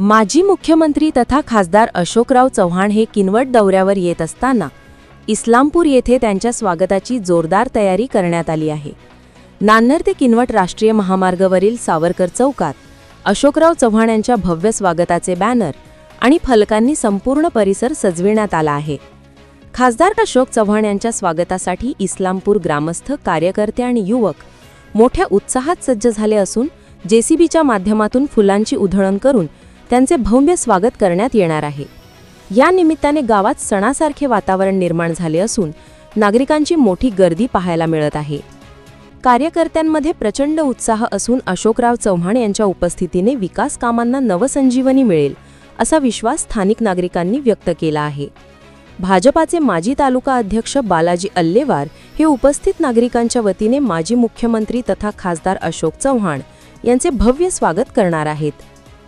माजी मुख्यमंत्री तथा खासदार अशोकराव चव्हाण हे किनवट दौऱ्यावर येत असताना इस्लामपूर येथे त्यांच्या स्वागताची जोरदार तयारी करण्यात आली आहे. नान्नर ते किनवट राष्ट्रीय महामार्गावरील सावरकर चौकात अशोकराव चव्हाण यांच्या भव्य स्वागताचे बॅनर आणि फलकांनी संपूर्ण परिसर सजविण्यात आला आहे. खासदार अशोक चव्हाण यांच्या स्वागतासाठी इस्लामपूर ग्रामस्थ कार्यकर्ते आणि युवक मोठ्या उत्साहात सज्ज झाले असून जेसीबीच्या माध्यमातून फुलांची उधळण करून त्यांचे भव्य स्वागत करण्यात येणार आहे. या निमित्ताने गावात सणासारखे वातावरण निर्माण झाले असून नागरिकांची मोठी गर्दी पाहायला मिळत आहे. कार्यकर्त्यांमध्ये प्रचंड उत्साह असून अशोकराव चव्हाण यांच्या उपस्थितीने विकास कामांना नवसंजीवनी मिळेल असा विश्वास स्थानिक नागरिकांनी व्यक्त केला आहे. भाजपाचे माजी तालुका अध्यक्ष बालाजी अल्लेवार हे उपस्थित नागरिकांच्या वतीने माजी मुख्यमंत्री तथा खासदार अशोक चव्हाण यांचे भव्य स्वागत करणार आहेत.